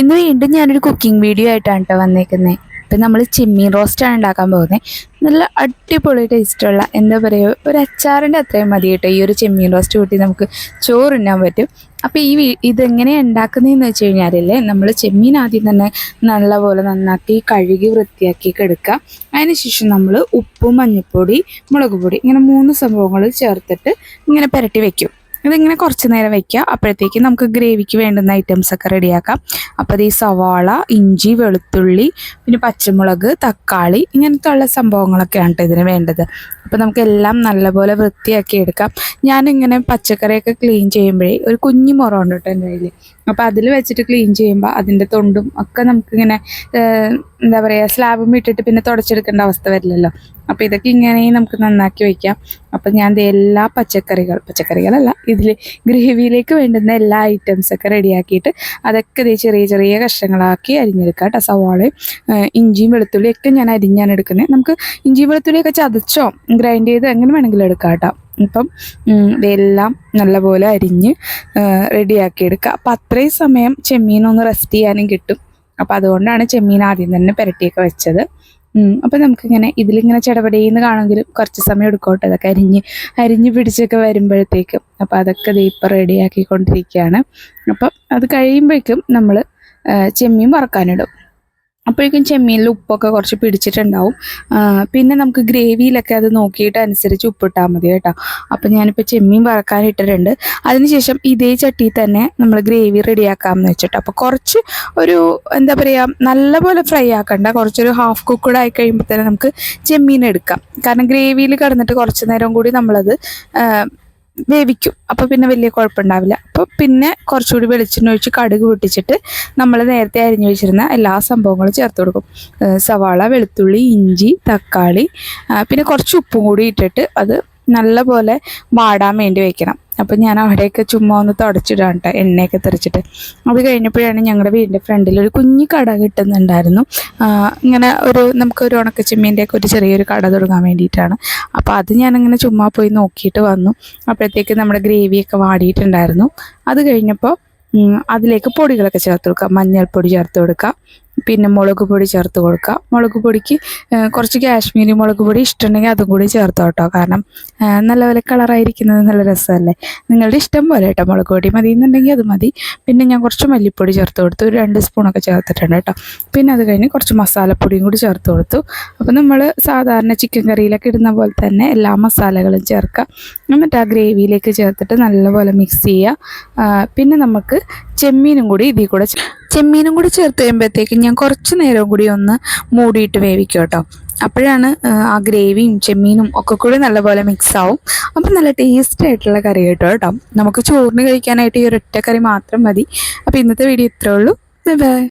ഇന്ന് വീണ്ടും ഞാനൊരു കുക്കിംഗ് വീഡിയോ ആയിട്ടാണ് കേട്ടോ വന്നേക്കുന്നത് ഇപ്പം നമ്മൾ ചിമ്മീൻ റോസ്റ്റാണ് ഉണ്ടാക്കാൻ പോകുന്നത് നല്ല അടിപൊളി ടേസ്റ്റുള്ള എന്താ പറയുക ഒരു അച്ചാറിന്റെ അത്രയും മതി കേട്ടോ ഈ ഒരു ചെമ്മീൻ റോസ്റ്റ് കൂട്ടി നമുക്ക് ചോറുണ്ണാൻ പറ്റും. അപ്പോൾ ഈ ഇതെങ്ങനെയാണ് ഉണ്ടാക്കുന്നതെന്ന് വെച്ച് കഴിഞ്ഞാലല്ലേ നമ്മൾ ചെമ്മീൻ ആദ്യം തന്നെ നല്ലപോലെ നന്നാക്കി കഴുകി വൃത്തിയാക്കിയൊക്കെ എടുക്കുക അതിനുശേഷം നമ്മൾ ഉപ്പും മഞ്ഞൾപ്പൊടി മുളക് പൊടി ഇങ്ങനെ മൂന്ന് സംഭവങ്ങൾ ചേർത്തിട്ട് ഇങ്ങനെ പുരട്ടി വെക്കും. ഇതിങ്ങനെ കുറച്ച് നേരം വെക്കുക അപ്പോഴത്തേക്ക് നമുക്ക് ഗ്രേവിക്ക് വേണ്ടുന്ന ഐറ്റംസ് ഒക്കെ റെഡിയാക്കാം. അപ്പോൾ ഈ സവാള ഇഞ്ചി വെളുത്തുള്ളി പിന്നെ പച്ചമുളക് തക്കാളി ഇങ്ങനത്തെ ഉള്ള സംഭവങ്ങളൊക്കെയാണ് ഇതിന് വേണ്ടത്. അപ്പോൾ നമുക്ക് എല്ലാം നല്ലപോലെ വൃത്തിയാക്കി എടുക്കാം. ഞാനിങ്ങനെ പച്ചക്കറിയൊക്കെ ക്ലീൻ ചെയ്യുമ്പോഴേ ഒരു കുഞ്ഞു മുറമുണ്ട് കേട്ടോ എന്റെ കയ്യിൽ അപ്പോൾ അതിൽ വെച്ചിട്ട് ക്ലീൻ ചെയ്യുമ്പോൾ അതിന്റെ തൊണ്ടും ഒക്കെ നമുക്കിങ്ങനെ എന്താ പറയുക സ്ലാബും ഇട്ടിട്ട് പിന്നെ തുടച്ചെടുക്കേണ്ട അവസ്ഥ വരില്ലല്ലോ. അപ്പോൾ ഇതൊക്കെ ഇങ്ങനെ നമുക്ക് നന്നാക്കി വയ്ക്കാം അപ്പം ഞാൻ എല്ലാ പച്ചക്കറികൾ പച്ചക്കറികളല്ല ഇതിൽ ഗ്രേവിയിലേക്ക് വേണ്ടുന്ന എല്ലാ ഐറ്റംസൊക്കെ റെഡിയാക്കിയിട്ട് അതൊക്കെ ദേ ചെറിയ ചെറിയ കഷ്ണങ്ങളാക്കി അരിഞ്ഞെടുക്കാം കേട്ടോ സവാളയും ഇഞ്ചിയും വെളുത്തുള്ളിയും ഒക്കെ ഞാൻ അരിഞ്ഞാണ് എടുക്കുന്നത് നമുക്ക് ഇഞ്ചിയും വെളുത്തുള്ളിയൊക്കെ ചതച്ചോ ഗ്രൈൻഡ് ചെയ്ത് എങ്ങനെ വേണമെങ്കിലും എടുക്കാം കേട്ടോ ഇപ്പം ഇതെല്ലാം നല്ലപോലെ അരിഞ്ഞ് റെഡിയാക്കി എടുക്കുക അപ്പം അത്രയും സമയം ചെമ്മീനൊന്ന് റെസ്റ്റ് ചെയ്യാനും കിട്ടും. അപ്പം അതുകൊണ്ടാണ് ചെമ്മീൻ ആദ്യം തന്നെ പുരട്ടിയൊക്കെ വെച്ചത്. അപ്പം നമുക്കിങ്ങനെ ഇതിലിങ്ങനെ ചടപടേന്ന് കാണെങ്കിലും കുറച്ച് സമയം എടുക്കോട്ടെ. അതൊക്കെ അരിഞ്ഞ് അരിഞ്ഞ് പിടിച്ചൊക്കെ വരുമ്പോഴത്തേക്കും. അപ്പം അതൊക്കെ ദേ ഇപ്പം റെഡിയാക്കിക്കൊണ്ടിരിക്കുകയാണ്. അപ്പം അത് കഴിയുമ്പോഴേക്കും നമ്മൾ ചെമ്മീൻ വറക്കാനിടും. അപ്പോഴേക്കും ചെമ്മീനിൽ ഉപ്പൊക്കെ കുറച്ച് പിടിച്ചിട്ടുണ്ടാവും. പിന്നെ നമുക്ക് ഗ്രേവിയിലൊക്കെ അത് നോക്കിയിട്ട് അനുസരിച്ച് ഉപ്പിട്ടാൽ മതി കേട്ടോ. അപ്പം ഞാനിപ്പോൾ ചെമ്മീൻ വറക്കാനിട്ടിട്ടുണ്ട്. അതിനുശേഷം ഇതേ ചട്ടിയിൽ തന്നെ നമ്മൾ ഗ്രേവി റെഡിയാക്കാമെന്ന് വെച്ചിട്ട്. അപ്പോൾ കുറച്ച് ഒരു എന്താ പറയുക നല്ലപോലെ ഫ്രൈ ആക്കണ്ട. കുറച്ചൊരു ഹാഫ് കുക്കഡ് ആയി കഴിയുമ്പോൾ തന്നെ നമുക്ക് ചെമ്മീൻ എടുക്കാം. കാരണം ഗ്രേവിയിൽ കിടന്നിട്ട് കുറച്ച് നേരം കൂടി നമ്മളത് വേവിക്കും. അപ്പോൾ പിന്നെ വലിയ കുഴപ്പമുണ്ടാവില്ല. അപ്പോൾ പിന്നെ കുറച്ചുകൂടി വെളിച്ചെണ്ണ ഒഴിച്ച് കടുക് പൊട്ടിച്ചിട്ട് നമ്മൾ നേരത്തെ അരിഞ്ഞു വെച്ചിരുന്ന എല്ലാ സംഭവങ്ങളും ചേർത്ത് കൊടുക്കും. സവാള വെളുത്തുള്ളി ഇഞ്ചി തക്കാളി പിന്നെ കുറച്ച് ഉപ്പും കൂടി ഇട്ടിട്ട് അത് നല്ലപോലെ വാടാൻ വേണ്ടി വെക്കണം. അപ്പം ഞാൻ അവിടെയൊക്കെ ചുമ്മാ ഒന്ന് തുടച്ചിടാം കേട്ടോ എണ്ണയൊക്കെ തെറിച്ചിട്ട്. അത് കഴിഞ്ഞപ്പോഴാണ് ഞങ്ങളുടെ വീടിന്റെ ഫ്രണ്ടിൽ ഒരു കുഞ്ഞു കട കിട്ടുന്നുണ്ടായിരുന്നു. ഇങ്ങനെ ഒരു നമുക്ക് ഒരു ഉണക്കച്ചെമ്മീന്റെ ഒക്കെ ഒരു ചെറിയൊരു കട തുടങ്ങാൻ വേണ്ടിയിട്ടാണ്. അപ്പോൾ അത് ഞാനിങ്ങനെ ചുമ്മാ പോയി നോക്കിയിട്ട് വന്നു. അപ്പോഴത്തേക്ക് നമ്മുടെ ഗ്രേവിയൊക്കെ വാടിയിട്ടുണ്ടായിരുന്നു. അത് കഴിഞ്ഞപ്പോൾ അതിലേക്ക് പൊടികളൊക്കെ ചേർത്ത് കൊടുക്കുക മഞ്ഞൾപ്പൊടി ചേർത്ത് കൊടുക്കുക പിന്നെ മുളക് പൊടി ചേർത്ത് കൊടുക്കുക. മുളക് പൊടിക്ക് കുറച്ച് കാശ്മീരി മുളക് പൊടി ഇഷ്ടമുണ്ടെങ്കിൽ അതും കൂടി ചേർത്ത് കേട്ടോ. കാരണം നല്ല നല്ലപോലെ കളറായിരിക്കുന്നത് നല്ല രസമല്ലേ? നിങ്ങളുടെ ഇഷ്ടം പോലെ കേട്ടോ മുളക് പൊടി. മതി എന്നുണ്ടെങ്കിൽ അത് മതി. പിന്നെ ഞാൻ കുറച്ച് മല്ലിപ്പൊടി ചേർത്ത് കൊടുത്തു. ഒരു രണ്ട് സ്പൂണൊക്കെ ചേർത്തിട്ടുണ്ട് കേട്ടോ. പിന്നെ അത് കഴിഞ്ഞ് കുറച്ച് മസാലപ്പൊടിയും കൂടി ചേർത്ത് കൊടുത്തു. അപ്പോൾ നമ്മൾ സാധാരണ ചിക്കൻ കറിയിലൊക്കെ ഇടുന്ന പോലെ തന്നെ എല്ലാ മസാലകളും ചേർക്കുക. എന്നിട്ട് ആ ഗ്രേവിയിലേക്ക് ചേർത്തിട്ട് നല്ലപോലെ മിക്സ് ചെയ്യുക. പിന്നെ നമുക്ക് ചെമ്മീനും കൂടി ഇതിൽ കൂടെ ചെമ്മീനും കൂടി ചേർത്ത് കഴിയുമ്പോഴത്തേക്കും ഞാൻ കുറച്ച് നേരം കൂടി ഒന്ന് മൂടിയിട്ട് വേവിക്കും കേട്ടോ അപ്പോഴാണ് ആ, ഗ്രേവിയും ചെമ്മീനും ഒക്കെ കൂടി നല്ലപോലെ മിക്സ് ആവും. അപ്പം നല്ല ടേസ്റ്റ് ആയിട്ടുള്ള കറി കേട്ടോ കേട്ടോ നമുക്ക് ചോറിന് കഴിക്കാനായിട്ട് ഈ ഒരൊറ്റ കറി മാത്രം മതി. അപ്പോൾ ഇന്നത്തെ വീഡിയോ ഇത്രേ ഉള്ളൂ. ബൈ